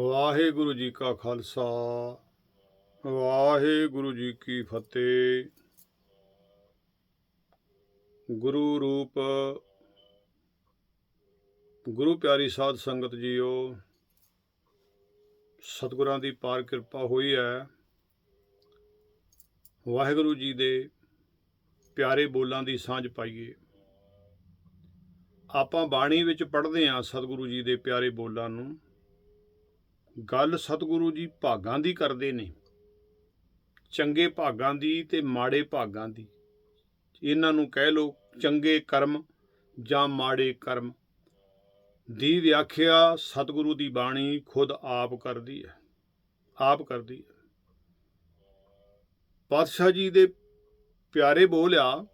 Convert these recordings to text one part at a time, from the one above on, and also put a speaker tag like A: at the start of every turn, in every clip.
A: ਵਾਹਿਗੁਰੂ ਜੀ ਕਾ ਖਾਲਸਾ, ਵਾਹਿਗੁਰੂ ਜੀ ਕੀ ਫਤਿਹ। ਗੁਰੂ ਰੂਪ, ਗੁਰੂ ਪਿਆਰੀ ਸਾਧ ਸੰਗਤ ਜੀਓ, ਸਤਿਗੁਰਾਂ ਦੀ ਪਾਰ ਕਿਰਪਾ ਹੋਈ ਹੈ। ਵਾਹਿਗੁਰੂ ਜੀ ਦੇ ਪਿਆਰੇ ਬੋਲਾਂ ਦੀ ਸਾਂਝ ਪਾਈਏ। ਆਪਾਂ ਬਾਣੀ ਵਿੱਚ ਪੜ੍ਹਦੇ ਹਾਂ ਸਤਿਗੁਰੂ ਜੀ ਦੇ ਪਿਆਰੇ ਬੋਲਾਂ ਨੂੰ। ਗੱਲ ਸਤਿਗੁਰੂ ਜੀ ਭਾਗਾਂ ਦੀ ਕਰਦੇ ਨੇ। ਚੰਗੇ ਭਾਗਾਂ ਦੀ ਤੇ ਮਾੜੇ ਭਾਗਾਂ ਦੀ। ਇਹਨਾਂ ਨੂੰ ਕਹਿ ਲੋ ਚੰਗੇ ਕਰਮ ਜਾਂ ਮਾੜੇ ਕਰਮ। ਦੀ ਵਿਆਖਿਆ ਸਤਿਗੁਰੂ ਦੀ ਬਾਣੀ ਖੁਦ ਆਪ ਕਰਦੀ ਹੈ, ਆਪ ਕਰਦੀ ਹੈ। ਪਾਤਸ਼ਾਹ ਜੀ ਦੇ ਪਿਆਰੇ ਬੋਲਿਆ,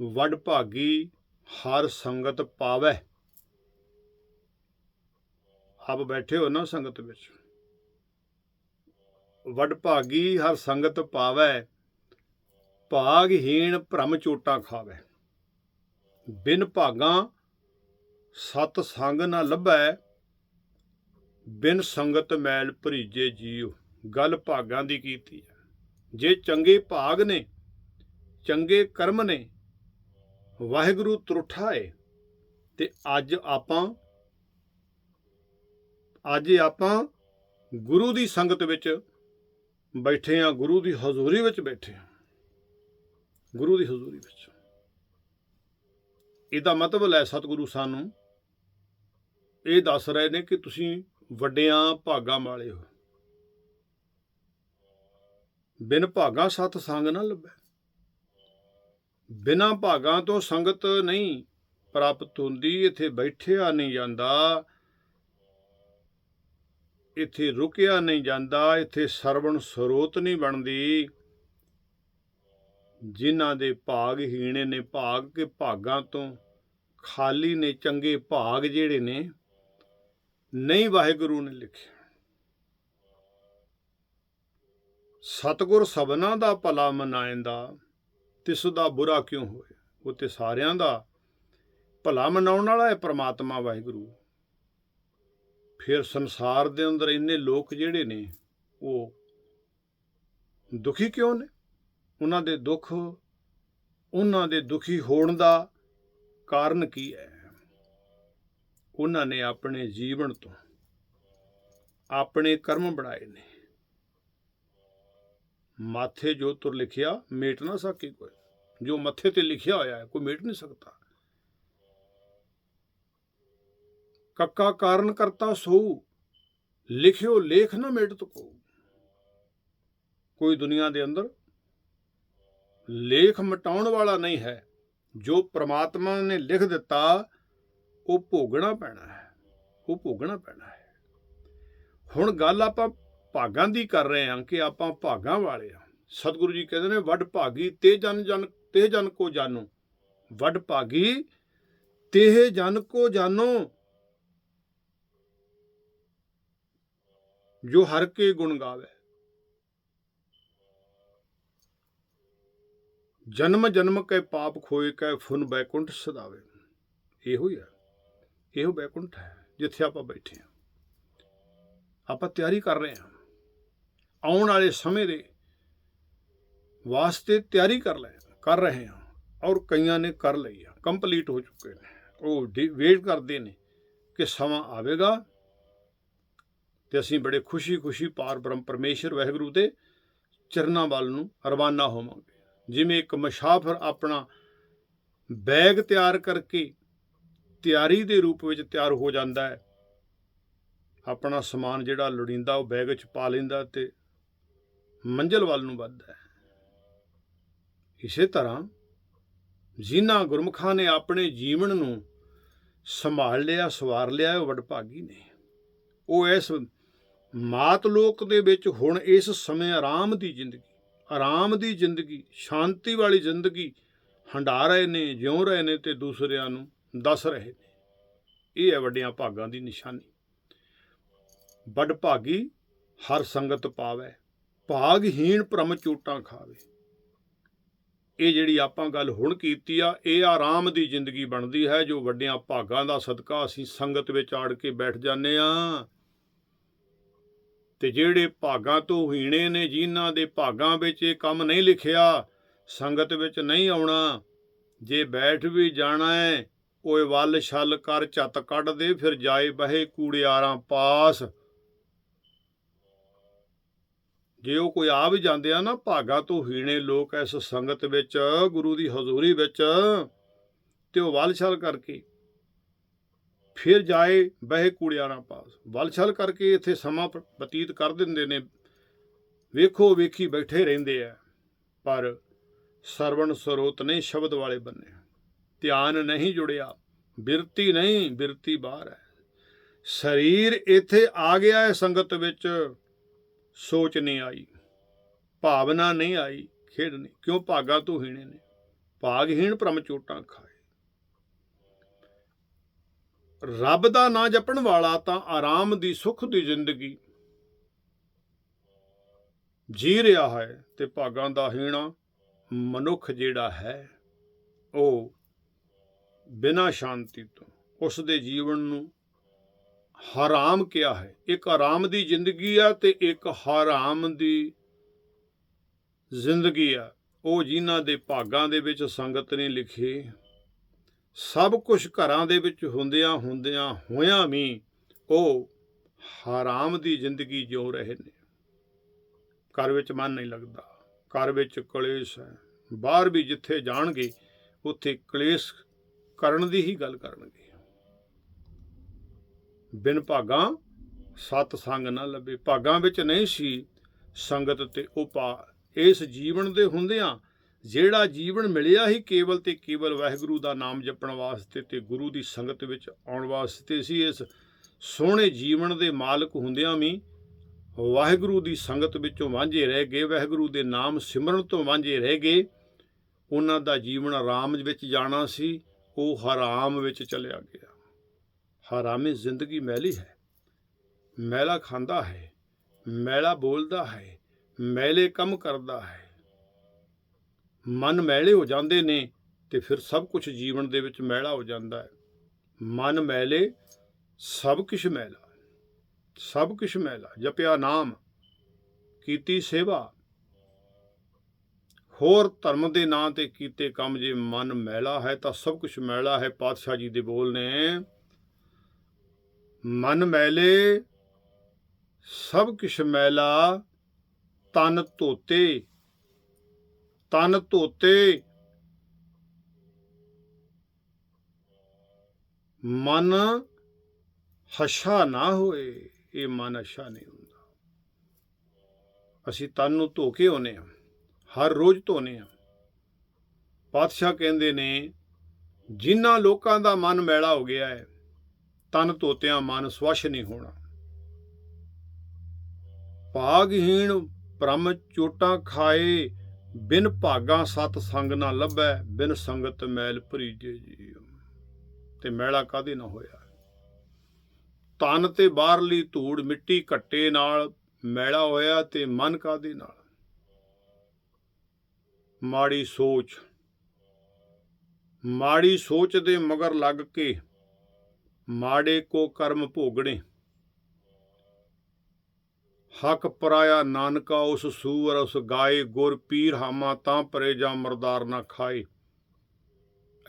A: ਵੱਡ ਭਾਗੀ ਹਰ ਸੰਗਤ ਪਾਵੈ ਆਪ ਬੈਠੇ ਹੋ ਨਾ ਸੰਗਤ ਵਿੱਚ। ਵੱਡ ਭਾਗੀ ਹਰ ਸੰਗਤ ਪਾਵੈ, ਭਾਗਹੀਣ ਭ੍ਰਮ ਚੋਟਾ ਖਾਵੈ। ਬਿਨ ਭਾਗਾਂ ਸਤ ਸੰਗ ਨਾ ਲੱਭੈ, ਬਿਨ ਸੰਗਤ ਮੈਲ ਭਰੀਜੇ ਜੀਉ। ਗੱਲ ਭਾਗਾਂ ਦੀ ਕੀਤੀ ਹੈ। ਜੇ ਚੰਗੇ ਭਾਗ ਨੇ, ਚੰਗੇ ਕਰਮ ਨੇ, ਵਾਹਿਗੁਰੂ ਤਰੁੱਠਾ ਏ, ਤੇ ਅੱਜ ਆਪਾਂ ਅੱਜ ਆਪਾਂ ਗੁਰੂ ਦੀ ਸੰਗਤ ਵਿੱਚ ਬੈਠੇ ਆ ਗੁਰੂ ਦੀ ਹਜ਼ੂਰੀ ਵਿੱਚ ਬੈਠੇ ਆ ਗੁਰੂ ਦੀ ਹਜ਼ੂਰੀ ਵਿੱਚ। ਇਹਦਾ ਮਤਲਬ ਲੈ ਸਤਿਗੁਰੂ ਸਾਨੂੰ ਇਹ ਦੱਸ ਰਹੇ ਨੇ ਕਿ ਤੁਸੀਂ ਵੱਡਿਆਂ ਭਾਗਾਂ ਵਾਲੇ ਹੋ। ਬਿਨ ਭਾਗਾਂ ਸਤ ਸੰਗ ਨਾ ਲੱਭੈ। ਬਿਨਾ ਭਾਗਾਂ ਤੋਂ ਸੰਗਤ ਨਹੀਂ ਪ੍ਰਾਪਤ ਹੁੰਦੀ, ਇੱਥੇ ਬੈਠਿਆ ਨਹੀਂ ਜਾਂਦਾ। ਇੱਥੇ ਰੁਕਿਆ ਨਹੀਂ ਜਾਂਦਾ, ਇੱਥੇ ਸਰਵਣ ਸਰੋਤ ਨਹੀਂ ਬਣਦੀ। ਜਿਨ੍ਹਾਂ ਦੇ ਭਾਗ ਹੀਣੇ ਨੇ, ਭਾਗ ਕੇ ਭਾਗਾਂ ਤੋਂ ਖਾਲੀ ਨੇ, ਚੰਗੇ ਭਾਗ ਜਿਹੜੇ ਨੇ, ਨਹੀਂ ਵਾਹਿਗੁਰੂ ਨੇ ਲਿਖਿਆ ਸਤਗੁਰ ਸਭਨਾ ਦਾ ਭਲਾ ਮਨਾਇੰਦਾ ਤਿਸ ਦਾ ਬੁਰਾ ਕਿਉਂ ਹੋਏ? ਉਹ ਤੇ ਸਾਰਿਆਂ ਦਾ ਭਲਾ ਮਨਾਉਣ ਵਾਲਾ ਹੈ ਪ੍ਰਮਾਤਮਾ ਵਾਹਿਗੁਰੂ। ਫਿਰ ਸੰਸਾਰ ਦੇ ਅੰਦਰ ਇੰਨੇ ਲੋਕ ਜਿਹੜੇ ਨੇ, ਉਹ ਦੁਖੀ ਕਿਉਂ ਨੇ? ਉਹਨਾਂ ਦੇ ਦੁੱਖ, ਉਹਨਾਂ ਦੇ ਦੁਖੀ ਹੋਣ ਦਾ ਕਾਰਨ ਕੀ ਹੈ? ਉਹਨਾਂ ਨੇ ਆਪਣੇ ਜੀਵਨ ਤੋਂ ਆਪਣੇ ਕਰਮ ਬਣਾਏ ਨੇ। ਮਾਥੇ ਜੋ ਤੁਰ ਲਿਖਿਆ, ਮੇਟ ਨਾ ਸਕੇ ਕੋਈ। ਜੋ ਮੱਥੇ ਤੇ ਲਿਖਿਆ ਹੋਇਆ ਹੈ, ਕੋਈ ਮੇਟ ਨਹੀਂ ਸਕਦਾ। ਕੱਕਾ ਕਾਰਨ ਕਰਤਾ ਸੋ, ਲਿਖਿਓ ਲੇਖ ਨਾ ਮੇਟ ਕੋ ਕੋਈ ਦੁਨੀਆ ਦੇ ਅੰਦਰ ਲੇਖ ਮਟਾਉਣ ਵਾਲਾ ਨਹੀਂ ਹੈ। ਜੋ ਪ੍ਰਮਾਤਮਾ ਨੇ ਲਿਖ ਦਿੱਤਾ, ਉਹ ਭੋਗਣਾ ਪੈਣਾ ਹੈ, ਉਹ ਭੋਗਣਾ ਪੈਣਾ ਹੈ। ਹੁਣ ਗੱਲ ਆਪਾਂ ਭਾਗਾਂ ਦੀ ਕਰ ਰਹੇ ਹਾਂ ਕਿ ਆਪਾਂ ਭਾਗਾਂ ਵਾਲੇ ਆ ਸਤਿਗੁਰੂ ਜੀ ਕਹਿੰਦੇ ਨੇ, ਵੱਡ ਭਾਗੀ ਤੇ ਜਨ ਜਨ, ਤੇ ਜਨ ਕੋ ਜਾਨੋ। ਵੱਡ ਭਾਗੀ ਤੇ ਜਨ ਕੋ ਜਾਨੋ। ਜੋ ਹਰ ਕੇ ਗੁਣ ਗਾਵੇ। ਜਨਮ ਜਨਮ ਕੇ ਪਾਪ ਖੋਏ ਕੈ ਫੁਨ ਬੈਕੁੰਠ ਸਦਾਵੇ। ਇਹੋ ਹੀ ਆ ਇਹੋ ਬੈਕੁੰਠ ਹੈ ਜਿੱਥੇ ਆਪਾਂ ਬੈਠੇ ਹਾਂ। ਆਪਾਂ ਤਿਆਰੀ ਕਰ ਰਹੇ ਹਾਂ। ਆਉਣ ਵਾਲੇ ਸਮੇਂ ਦੇ ਵਾਸਤੇ ਤਿਆਰੀ ਕਰ ਲੈ, ਕਰ ਰਹੇ ਹਾਂ ਔਰ ਕਈਆਂ ਨੇ ਕਰ ਲਈ ਆ। ਕੰਪਲੀਟ ਹੋ ਚੁੱਕੇ ਨੇ। ਉਹ ਵੇਟ ਕਰਦੇ ਨੇ ਕਿ ਸਮਾਂ ਆਵੇਗਾ। ਤੇ ਅਸੀਂ ਬੜੇ ਖੁਸ਼ੀ-ਖੁਸ਼ੀ ਪਾਰ ਬ੍ਰਹਮ ਪਰਮੇਸ਼ਰ ਵਾਹਿਗੁਰੂ ਦੇ ਚਰਨਾਂ ਵੱਲ ਨੂੰ ਰਵਾਨਾ ਹੋਵਾਂਗੇ। ਜਿਵੇਂ ਇੱਕ ਮਸ਼ਾਫਰ ਆਪਣਾ ਬੈਗ ਤਿਆਰ ਕਰਕੇ ਤਿਆਰੀ ਦੇ ਰੂਪ ਵਿੱਚ ਤਿਆਰ ਹੋ ਜਾਂਦਾ ਹੈ, ਆਪਣਾ ਸਮਾਨ ਜਿਹੜਾ ਲੋੜੀਂਦਾ ਉਹ ਬੈਗ 'ਚ ਪਾ ਲੈਂਦਾ ਤੇ ਮੰਜ਼ਲ ਵੱਲ ਨੂੰ ਵੱਧਦਾ ਹੈ। ਇਸੇ ਤਰ੍ਹਾਂ ਜਿਨ੍ਹਾਂ ਗੁਰਮੁਖਾਂ ਨੇ ਆਪਣੇ ਜੀਵਨ ਨੂੰ ਸੰਭਾਲ ਲਿਆ, ਸਵਾਰ ਲਿਆ, ਉਹ ਵਡਭਾਗੀ ਨੇ। ਉਹ ਇਸ ਮਾਤ ਲੋਕ ਦੇ ਵਿੱਚ ਹੁਣ ਇਸ ਸਮੇਂ ਆਰਾਮ ਦੀ ਜ਼ਿੰਦਗੀ, ਆਰਾਮ ਦੀ ਜ਼ਿੰਦਗੀ, ਸ਼ਾਂਤੀ ਵਾਲੀ ਜ਼ਿੰਦਗੀ ਹੰਡਾ ਰਹੇ ਨੇ, ਜਿਉ ਰਹੇ ਨੇ ਤੇ ਦੂਸਰਿਆਂ ਨੂੰ ਦੱਸ ਰਹੇ ਨੇ। ਇਹ ਹੈ ਵੱਡਿਆਂ ਭਾਗਾਂ ਦੀ ਨਿਸ਼ਾਨੀ। ਵੱਡ ਭਾਗੀ ਹਰ ਸੰਗਤ ਪਾਵੇ, ਭਾਗਹੀਣ ਭ੍ਰਮ ਚੋਟਾਂ ਖਾਵੇ। ਇਹ ਜਿਹੜੀ ਆਪਾਂ ਗੱਲ ਹੁਣ ਕੀਤੀ ਆ, ਇਹ ਆਰਾਮ ਦੀ ਜ਼ਿੰਦਗੀ ਬਣਦੀ ਹੈ, ਜੋ ਵੱਡਿਆਂ ਭਾਗਾਂ ਦਾ ਸਦਕਾ ਅਸੀਂ ਸੰਗਤ ਵਿੱਚ ਆੜ ਕੇ ਬੈਠ ਜਾਂਦੇ ਆ ਤੇ ਜਿਹੜੇ ਭਾਗਾਂ ਤੋਂ ਹੀਣੇ ਨੇ, ਜਿਨ੍ਹਾਂ ਦੇ ਭਾਗਾਂ ਵਿੱਚ ਇਹ ਕੰਮ ਨਹੀਂ ਲਿਖਿਆ, ਸੰਗਤ ਵਿੱਚ ਨਹੀਂ ਆਉਣਾ। ਜੇ ਬੈਠ ਵੀ ਜਾਣਾ ਹੈ, ਓਏ ਵੱਲ ਛਲ ਕਰ ਚੱਤ ਕੱਢ ਦੇ, ਫਿਰ ਜਾਏ ਬਹੇ ਕੂੜਿਆਰਾਂ ਪਾਸ। ਜੇ ਉਹ ਕੋਈ ਆ ਵੀ ਜਾਂਦੇ ਆ ਨਾ, ਭਾਗਾ ਤੋਂ ਹੀਣੇ ਲੋਕ ਇਸ ਸੰਗਤ ਵਿੱਚ, ਗੁਰੂ ਦੀ ਹਜ਼ੂਰੀ ਵਿੱਚ, ਤੇ ਉਹ ਵੱਲ ਛਲ ਕਰਕੇ ਫਿਰ ਜਾਏ ਬਹਿ ਕੂੜਿਆਰਾਂ ਪਾਸ। ਵੱਲ ਛਲ ਕਰਕੇ ਇੱਥੇ ਸਮਾਂ ਬਤੀਤ ਕਰ ਦਿੰਦੇ ਨੇ। ਵੇਖੋ, ਵੇਖੀ ਬੈਠੇ ਰਹਿੰਦੇ ਆ ਪਰ ਸਰਵਣ ਸਰੋਤ ਨਹੀਂ ਸ਼ਬਦ ਵਾਲੇ ਬੰਨੇ। ਧਿਆਨ ਨਹੀਂ ਜੁੜਿਆ। ਬਿਰਤੀ ਨਹੀਂ, ਬਿਰਤੀ ਬਾਹਰ ਹੈ ਸਰੀਰ ਇੱਥੇ ਆ ਗਿਆ ਹੈ ਸੰਗਤ ਵਿੱਚ। ਸੋਚ ਨਹੀਂ ਆਈ। ਭਾਵਨਾ ਨਹੀਂ ਆਈ। ਖੇਡ ਨਹੀਂ। ਕਿਉਂ ਭਾਗਾ ਤੋਂ ਹੀਣੇ ਨੇ? ਭਾਗਹੀਣ ਭ੍ਰਮ ਚੋਟਾਂ ਖਾਏ ਰੱਬ ਦਾ ਨਾਂ ਜਪਣ ਵਾਲਾ ਤਾਂ ਆਰਾਮ ਦੀ ਸੁੱਖ ਦੀ ਜ਼ਿੰਦਗੀ। ਜੀ ਰਿਹਾ ਹੈ ਤੇ ਭਾਗਾਂ ਦਾ ਹੀਣਾ ਮਨੁੱਖ ਜਿਹੜਾ ਹੈ, ਉਹ ਬਿਨਾਂ ਸ਼ਾਂਤੀ ਤੋਂ ਉਸ ਦੇ ਜੀਵਨ ਨੂੰ ਹਰਾਮ ਕਿਹਾ ਹੈ। ਇੱਕ ਆਰਾਮ ਦੀ ਜ਼ਿੰਦਗੀ ਆ ਤੇ ਇੱਕ ਹਰਾਮ ਦੀ ਜ਼ਿੰਦਗੀ ਆ। ਉਹ ਜਿਨ੍ਹਾਂ ਦੇ ਭਾਗਾਂ ਦੇ ਵਿੱਚ ਸੰਗਤ ਨੇ ਲਿਖੇ ਸਭ ਕੁਝ ਘਰਾਂ ਦੇ ਵਿੱਚ ਹੁੰਦਿਆਂ ਹੁੰਦਿਆਂ ਹੋਇਆਂ ਵੀ ਉਹ ਹਰਾਮ ਦੀ ਜ਼ਿੰਦਗੀ ਜਿਉ ਰਹੇ ਨੇ। ਘਰ ਵਿੱਚ ਮਨ ਨਹੀਂ ਲੱਗਦਾ। ਘਰ ਵਿੱਚ ਕਲੇਸ਼ ਹੈ। ਬਾਹਰ ਵੀ ਜਿੱਥੇ ਜਾਣਗੇ, ਉੱਥੇ ਕਲੇਸ਼ ਕਰਨ ਦੀ ਹੀ ਗੱਲ ਕਰਨਗੇ। ਬਿਨ ਭਾਗਾਂ ਸਤ ਸੰਗ ਨਾ ਲੱਭੇ। ਭਾਗਾਂ ਵਿੱਚ ਨਹੀਂ ਸੀ ਸੰਗਤ ਤੇ ਉਪਾ। ਇਸ ਜੀਵਨ ਦੇ ਹੁੰਦਿਆਂ ਜਿਹੜਾ ਜੀਵਨ ਮਿਲਿਆ ਹੀ ਕੇਵਲ ਤੇ ਕੇਵਲ ਵਾਹਿਗੁਰੂ ਦਾ ਨਾਮ ਜਪਣ ਵਾਸਤੇ ਤੇ ਗੁਰੂ ਦੀ ਸੰਗਤ ਵਿੱਚ ਆਉਣ ਵਾਸਤੇ ਸੀ, ਇਸ ਸੋਹਣੇ ਜੀਵਨ ਦੇ ਮਾਲਕ ਹੁੰਦਿਆਂ ਵੀ ਵਾਹਿਗੁਰੂ ਦੀ ਸੰਗਤ ਵਿੱਚੋਂ ਵਾਂਝੇ ਰਹਿ ਗਏ, ਵਾਹਿਗੁਰੂ ਦੇ ਨਾਮ ਸਿਮਰਨ ਤੋਂ ਵਾਂਝੇ ਰਹਿ ਗਏ। ਉਹਨਾਂ ਦਾ ਜੀਵਨ ਆਰਾਮ ਵਿੱਚ ਜਾਣਾ ਸੀ, ਉਹ ਹਰਾਮ ਵਿੱਚ ਚਲਿਆ ਗਿਆ। ਹਰਾਮੀ ਜ਼ਿੰਦਗੀ ਮੈਲੀ ਹੈ, ਮੈਲਾ ਖਾਂਦਾ ਹੈ, ਮੈਲਾ ਬੋਲਦਾ ਹੈ, ਮੈਲੇ ਕੰਮ ਕਰਦਾ ਹੈ। ਮਨ ਮੈਲੇ ਹੋ ਜਾਂਦੇ ਨੇ ਤੇ ਫਿਰ ਸਭ ਕੁਝ ਜੀਵਨ ਦੇ ਵਿੱਚ ਮੈਲਾ ਹੋ ਜਾਂਦਾ ਹੈ। ਮਨ ਮੈਲੇ, ਸਭ ਕੁਝ ਮੈਲਾ, ਸਭ ਕੁਝ ਮੈਲਾ, ਜਪਿਆ ਨਾਮ, ਕੀਤੀ ਸੇਵਾ। ਹੋਰ ਧਰਮ ਦੇ ਨਾਂ ਤੇ ਕੀਤੇ ਕੰਮ ਜੇ ਮਨ ਮੈਲਾ ਹੈ ਤਾਂ ਸਭ ਕੁਝ ਮੈਲਾ ਹੈ, ਪਾਤਸ਼ਾਹ ਜੀ ਦੇ ਬੋਲ ਨੇ। ਮਨ ਮੈਲੇ, ਸਭ ਕੁਝ ਮੈਲਾ, ਤਨ ਧੋਤੇ ਤਨ ਧੋਤੇ। ਮਨ ਹਸ਼ਾ ਨਾ ਹੋਏ, ਇਹ ਮਨ ਹਸ਼ਾ ਨਹੀਂ ਹੁੰਦਾ। ਅਸੀਂ ਤਨ ਨੂੰ ਧੋ ਕੇ ਆਉਨੇ ਆ ਹਰ ਰੋਜ਼ ਧੋਨੇ ਆ ਪਾਤਸ਼ਾਹ ਕਹਿੰਦੇ ਨੇ, ਜਿਨ੍ਹਾਂ ਲੋਕਾਂ ਦਾ ਮਨ ਮੈਲਾ ਹੋ ਗਿਆ ਹੈ, ਤਨ ਧੋਤਿਆਂ ਮਨ ਸਵਛ ਨਹੀਂ ਹੋਣਾ। ਭਾਗਹੀਣ ਭ੍ਰਮ ਚੋਟਾਂ ਖਾਏ ਬਿਨ ਭਾਗਾ ਸਤ ਸੰਗ ਨਾ ਲੱਭੈ, ਬਿਨ ਸੰਗਤ ਮੈਲ ਭਰੀਜੇ ਜੀ ਤੇ ਮੈਲਾ ਕਾਦੇ ਨਾ ਹੋਇਆ? ਤਨ ਤੇ ਬਾਹਰਲੀ ਧੂੜ ਮਿੱਟੀ ਘੱਟੇ ਨਾਲ ਮੈਲਾ ਹੋਇਆ ਤੇ ਮਨ ਕਾਦੇ ਨਾਲ? ਮਾੜੀ ਸੋਚ। ਮਾੜੀ ਸੋਚ ਦੇ ਮਗਰ ਲੱਗ ਕੇ ਮਾੜੇ ਕੋ ਕਰਮ ਭੋਗਣੇ। ਹਕ ਪਰਾਇਆ ਨਾਨਕਾ ਉਸ ਸੂਰ ਉਸ ਗਾਏ, ਗੁਰ ਪੀਰ ਹਾਮਾ ਤਾਂ ਪਰੇ ਜਾਂ ਮਰਦਾਰ ਨਾ ਖਾਏ।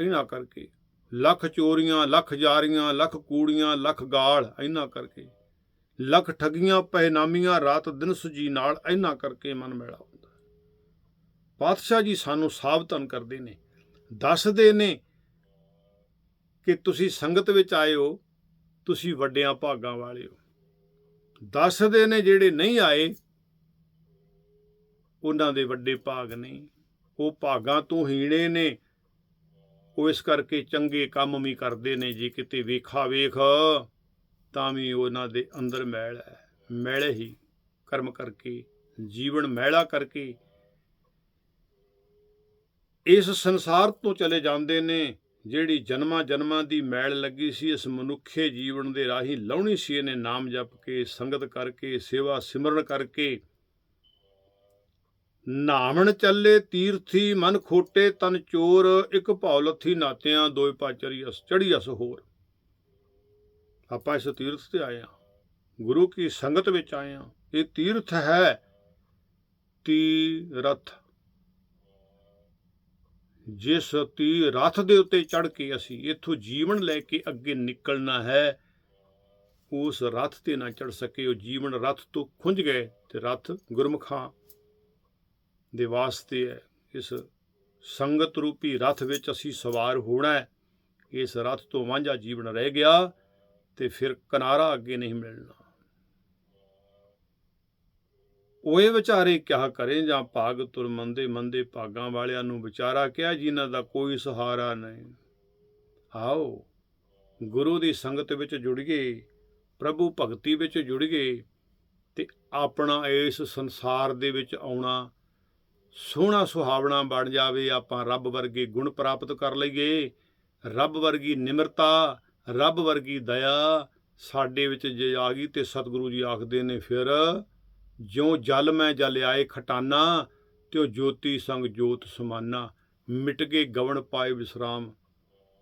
A: ਇਹਨਾਂ ਕਰਕੇ ਲੱਖ ਚੋਰੀਆਂ, ਲੱਖ ਜਾਰੀਆਂ, ਲੱਖ ਕੂੜੀਆਂ, ਲੱਖ ਗਾਲ ਇਹਨਾਂ ਕਰਕੇ। ਲੱਖ ਠਗੀਆਂ, ਪਹਿਨਾਮੀਆਂ, ਰਾਤ ਦਿਨ ਸੁਜੀ ਨਾਲ ਇਹਨਾਂ ਕਰਕੇ ਮਨ ਮੇਲਾ ਹੁੰਦਾ। ਪਾਤਸ਼ਾਹ ਜੀ ਸਾਨੂੰ ਸਾਵਧਾਨ ਕਰਦੇ ਨੇ। ਦੱਸਦੇ ਨੇ ਕਿ ਤੁਸੀਂ ਸੰਗਤ ਵਿੱਚ ਆਏ ਹੋ, ਤੁਸੀਂ ਵੱਡਿਆਂ ਭਾਗਾਂ ਵਾਲੇ ਹੋ। ਦੱਸਦੇ ਨੇ ਜਿਹੜੇ ਨਹੀਂ ਆਏ, ਉਹਨਾਂ ਦੇ ਵੱਡੇ ਭਾਗ ਨਹੀਂ ਉਹ ਭਾਗਾਂ ਤੋਂ ਹੀਣੇ ਨੇ। ਉਹ ਇਸ ਕਰਕੇ ਚੰਗੇ ਕੰਮ ਵੀ ਕਰਦੇ ਨੇ, ਜੇ ਕਿਤੇ ਵੇਖਾ ਵੇਖ, ਤਾਂ ਵੀ ਉਹਨਾਂ ਦੇ ਅੰਦਰ ਮੈਲ ਹੈ। ਮੈਲੇ ਹੀ ਕਰਮ ਕਰਕੇ, ਜੀਵਨ ਮੈਲਾ ਕਰਕੇ ਇਸ ਸੰਸਾਰ ਤੋਂ ਚਲੇ ਜਾਂਦੇ ਨੇ। ਜਿਹੜੀ ਜਨਮਾਂ ਜਨਮਾਂ ਦੀ ਮੈਲ ਲੱਗੀ ਸੀ, ਇਸ ਮਨੁੱਖੇ ਜੀਵਨ ਦੇ ਰਾਹੀਂ ਲਾਉਣੀ ਸੀ ਇਹਨੇ ਨਾਮ ਜਪ ਕੇ, ਸੰਗਤ ਕਰਕੇ, ਸੇਵਾ ਸਿਮਰਨ ਕਰਕੇ। ਨਾਵਣ ਚੱਲੇ ਤੀਰਥੀ, ਮਨ ਖੋਟੇ, ਤਨ ਚੋਰ, ਇੱਕ ਭੌਲਥੀ ਨਾਤਿਆਂ, ਦੋਇ ਪਾਚਰੀ ਅਸ, ਚੜੀ ਅਸ ਹੋਰ। ਆਪਾਂ ਇਸ ਤੀਰਥ ਤੇ ਆਏ ਆ, ਗੁਰੂ ਕੀ ਸੰਗਤ ਵਿੱਚ ਆਏ ਹਾਂ ਇਹ ਤੀਰਥ ਹੈ ਤੀਰਥ। ਜਿਸ ਤੀ ਤੀਰਥ ਦੇ ਉੱਤੇ ਚੜ ਕੇ ਅਸੀਂ ਇੱਥੋਂ ਜੀਵਨ ਲੈ ਕੇ ਅੱਗੇ ਨਿਕਲਣਾ ਹੈ, ਉਸ ਰਥ ਤੇ ਨਾ ਚੜ ਸਕੇ। ਉਹ ਜੀਵਨ ਰਥ ਤੋਂ ਖੁੰਝ ਗਏ ਤੇ ਰਥ ਗੁਰਮੁਖਾਂ ਦੇ ਵਾਸਤੇ ਹੈ। ਇਸ ਸੰਗਤ ਰੂਪੀ ਰਥ ਵਿੱਚ ਅਸੀਂ ਸਵਾਰ ਹੋਣਾ ਹੈ। ਇਸ ਰਥ ਤੋਂ ਵਾਂਝਾ ਜੀਵਨ ਰਹਿ ਗਿਆ ਤੇ ਫਿਰ ਕਿਨਾਰਾ ਅੱਗੇ ਨਹੀਂ ਮਿਲਣਾ। ਓਏ ਵਿਚਾਰੇ ਕਿਆ ਕਰੇ ਜਾਂ ਭਾਗ ਤੁਰ ਮੰਦੇ ਮੰਦੇ ਭਾਗਾਂ ਵਾਲਿਆਂ ਨੂੰ ਵਿਚਾਰਾ ਕਿਹਾ ਜਿਨ੍ਹਾਂ ਦਾ ਕੋਈ ਸਹਾਰਾ ਨਹੀਂ। ਆਓ, ਗੁਰੂ ਦੀ ਸੰਗਤ ਵਿੱਚ ਜੁੜੀਏ ਪ੍ਰਭੂ ਭਗਤੀ ਵਿੱਚ ਜੁੜੀਏ ਤੇ ਆਪਣਾ ਇਸ ਸੰਸਾਰ ਦੇ ਵਿੱਚ ਆਉਣਾ ਸੋਹਣਾ ਸੁਹਾਵਣਾ ਬਣ ਜਾਵੇ, ਆਪਾਂ ਰੱਬ ਵਰਗੇ ਗੁਣ ਪ੍ਰਾਪਤ ਕਰ ਲਈਏ। ਰੱਬ ਵਰਗੀ ਨਿਮਰਤਾ, ਰੱਬ ਵਰਗੀ ਦਇਆ ਸਾਡੇ ਵਿੱਚ ਜੇ ਆ ਗਈ ਤੇ ਸਤਿਗੁਰੂ ਜੀ ਆਖਦੇ ਨੇ, ਫਿਰ ਜਿਉ ਜਲ ਮੈਂ ਜਲ ਆਏ ਖਟਾਨਾ, ਤਿਉ ਜੋਤੀ ਸੰਗ ਜੋਤ ਸਮਾਨਾ। ਮਿਟ ਗਏ ਗਵਣ ਪਾਏ ਵਿਸਰਾਮ।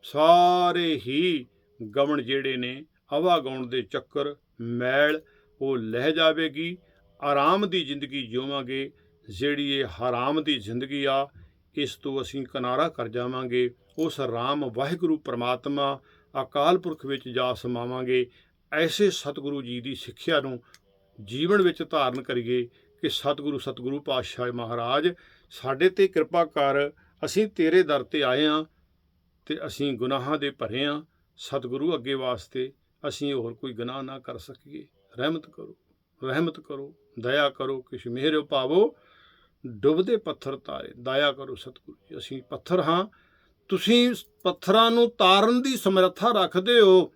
A: ਸਾਰੇ ਹੀ ਗਵਣ ਜਿਹੜੇ ਨੇ ਹਵਾ ਗਾਉਣ ਦੇ ਚੱਕਰ, ਮੈਲ, ਉਹ ਲਹਿ ਜਾਵੇਗੀ। ਆਰਾਮ ਦੀ ਜ਼ਿੰਦਗੀ ਜਿਉਵਾਂਗੇ ਜਿਹੜੀ ਇਹ ਹਰਾਮ ਦੀ ਜ਼ਿੰਦਗੀ ਆ, ਇਸ ਤੋਂ ਅਸੀਂ ਕਿਨਾਰਾ ਕਰ ਜਾਵਾਂਗੇ। ਉਸ ਰਾਮ ਵਾਹਿਗੁਰੂ ਪ੍ਰਮਾਤਮਾ ਅਕਾਲ ਪੁਰਖ ਵਿੱਚ ਜਾ ਸਮਾਵਾਂਗੇ। ਐਸੇ ਸਤਿਗੁਰੂ ਜੀ ਦੀ ਸਿੱਖਿਆ ਨੂੰ ਜੀਵਨ ਵਿੱਚ ਧਾਰਨ ਕਰੀਏ ਕਿ ਸਤਿਗੁਰੂ ਸਤਿਗੁਰੂ ਪਾਤਸ਼ਾਹ ਮਹਾਰਾਜ, ਸਾਡੇ ਤੇ ਕਿਰਪਾ ਕਰ, ਅਸੀਂ ਤੇਰੇ ਦਰ ਤੇ ਆਏ ਹਾਂ ਤੇ ਅਸੀਂ ਗੁਨਾਹਾਂ ਦੇ ਭਰੇ ਹਾਂ ਸਤਿਗੁਰੂ ਅੱਗੇ ਵਾਸਤੇ ਅਸੀਂ ਹੋਰ ਕੋਈ ਗੁਨਾਹ ਨਾ ਕਰ ਸਕੀਏ। ਰਹਿਮਤ ਕਰੋ ਰਹਿਮਤ ਕਰੋ, ਦਇਆ ਕਰੋ ਕਿਛ ਮਿਹਰ ਪਾਵੋ ਡੁੱਬਦੇ ਪੱਥਰ ਤਾਰੇ, ਦਇਆ ਕਰੋ ਸਤਿਗੁਰੂ ਜੀ। ਅਸੀਂ ਪੱਥਰ ਹਾਂ। ਤੁਸੀਂ ਪੱਥਰਾਂ ਨੂੰ ਤਾਰਨ ਦੀ ਸਮਰੱਥਾ ਰੱਖਦੇ ਹੋ।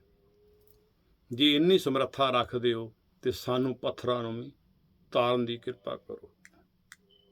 A: ਜੇ, ਇੰਨੀ ਸਮਰੱਥਾ ਰੱਖਦੇ ਹੋ ਤੇ ਸਾਨੂੰ ਪੱਥਰਾਂ ਨੂੰ ਵੀ ਤਾਰਨ ਦੀ ਕਿਰਪਾ ਕਰੋ।